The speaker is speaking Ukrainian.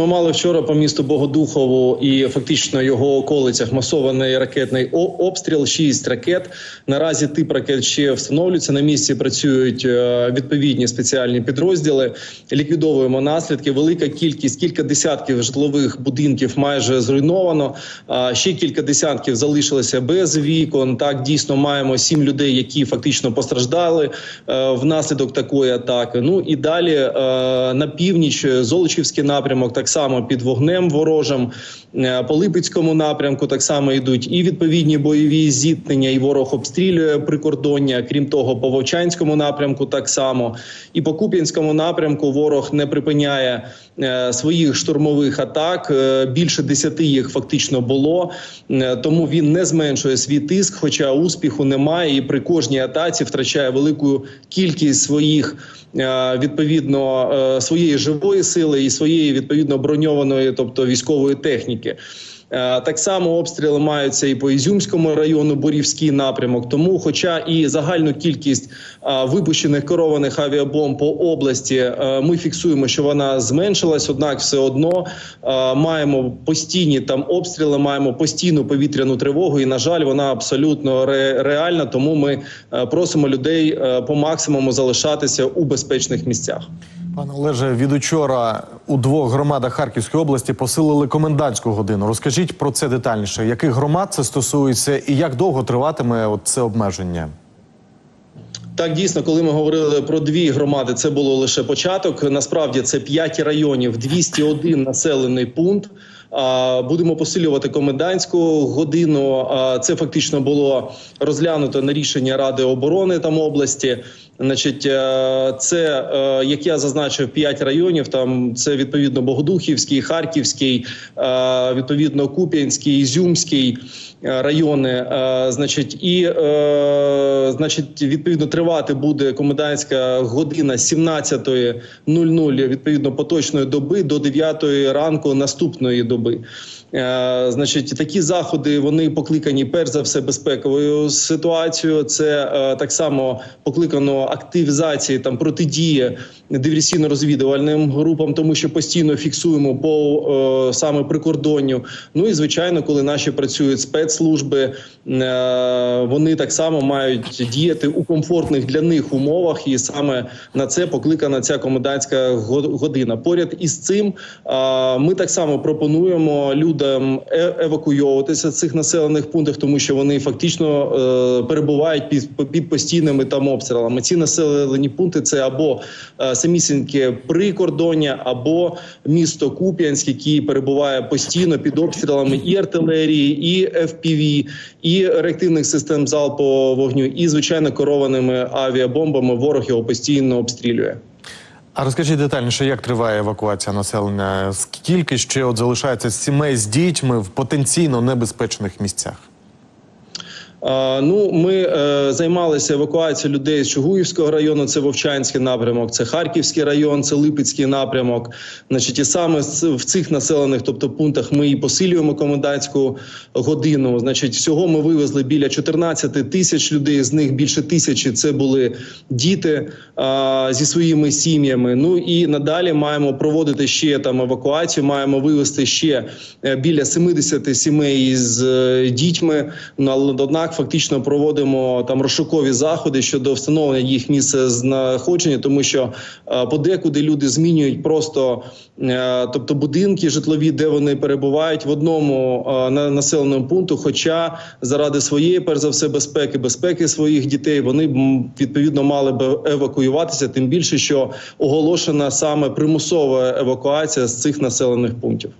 Ми мали вчора по місту Богодухову і фактично його околицях масований ракетний обстріл. Шість ракет. Наразі тип ракет ще встановлюється. На місці працюють е, відповідні спеціальні підрозділи. Ліквідовуємо наслідки. Велика кількість, кілька десятків житлових будинків майже зруйновано. Ще кілька десятків залишилося без вікон. Так дійсно маємо сім людей, які фактично постраждали е, внаслідок такої атаки. Ну і далі е, на північ Золочівський напрямок, так само під вогнем ворожим. Е, По Липецькому напрямку так само йдуть і відповідні бойові зіткнення, і ворог обстрілює прикордоння. Крім того, по Вовчанському напрямку так само, і по Куп'янському напрямку ворог не припиняє е, своїх штурмових атак. Е, Більше десяти їх фактично було, тому він не зменшує свій тиск, хоча успіху немає, і при кожній атаці втрачає велику кількість своїх відповідно своєї живої сили і своєї відповідно броньованої, тобто військової техніки. Е, Так само обстріли маються і по Ізюмському району, Борівський напрямок. Тому, хоча і загальну кількість е, випущених керованих авіабомб по області е, ми фіксуємо, що вона зменшилась однак, все одно маємо постійні там обстріли, маємо постійну повітряну тривогу. І на жаль, вона абсолютно ре- реальна. Тому ми просимо людей по максимуму залишатися у безпечних місцях. Пане Олеже, від учора у двох громадах Харківської області посилили комендантську годину. Розкажіть про це детальніше. Яких громад це стосується і як довго триватиме це обмеження? Так, дійсно, коли ми говорили про дві громади, це було лише початок. Насправді це 5 районів, 201 населений пункт. Будемо посилювати комендантську годину. Це фактично було розглянуто на рішення Ради оборони там області. Значить, е, це е, як я зазначив, 5 районів. Там це відповідно Богодухівський, Харківський, е, відповідно Куп'янський, Ізюмський райони. Значить, і значить, відповідно тривати буде комендантська година з 17.00 відповідно поточної доби до 9 ранку наступної доби. Значить, такі заходи вони покликані перш за все безпековою ситуацією. Це так само покликано активізації там протидії диверсійно-розвідувальним групам, тому що постійно фіксуємо по е, саме прикордонню. Ну і звичайно, коли наші працюють спецслужби, е, вони так само мають діяти у комфортних для них умовах, і саме на це покликана ця комендантська година. Поряд із цим е, ми так само пропонуємо людям е- евакуйовуватися з цих населених пунктів, тому що вони фактично е, перебувають під, під постійними там обстрілами. Ці населені пункти це або е, самісіньке прикордоння, або місто Куп'янськ, який перебуває постійно під обстрілами і артилерії, і FPV, і реактивних систем залпового вогню, і звичайно керованими авіабомбами. Ворог його постійно обстрілює. А розкажіть детальніше, як триває евакуація населення? Скільки ще от залишається сімей з дітьми в потенційно небезпечних місцях? Ну, ми е, займалися евакуацією людей з Чугуївського району. Це Вовчанський напрямок, це Харківський район, це Липецький напрямок. Значить, і саме в цих населених, тобто пунктах, ми і посилюємо комендантську годину. Значить, всього ми вивезли біля 14 тисяч людей. З них більше тисячі це були діти а, зі своїми сім'ями. Ну і надалі маємо проводити ще там евакуацію. Маємо вивезти ще е, біля 70 сімей з е, дітьми. Ну, але однак фактично проводимо там розшукові заходи щодо встановлення їх місця знаходження, тому що е, подекуди люди змінюють просто е, тобто будинки житлові, де вони перебувають в одному е, на населеному пункту. Хоча заради своєї, перш за все, безпеки, безпеки своїх дітей, вони б відповідно мали б евакуюватися. Тим більше, що оголошена саме примусова евакуація з цих населених пунктів.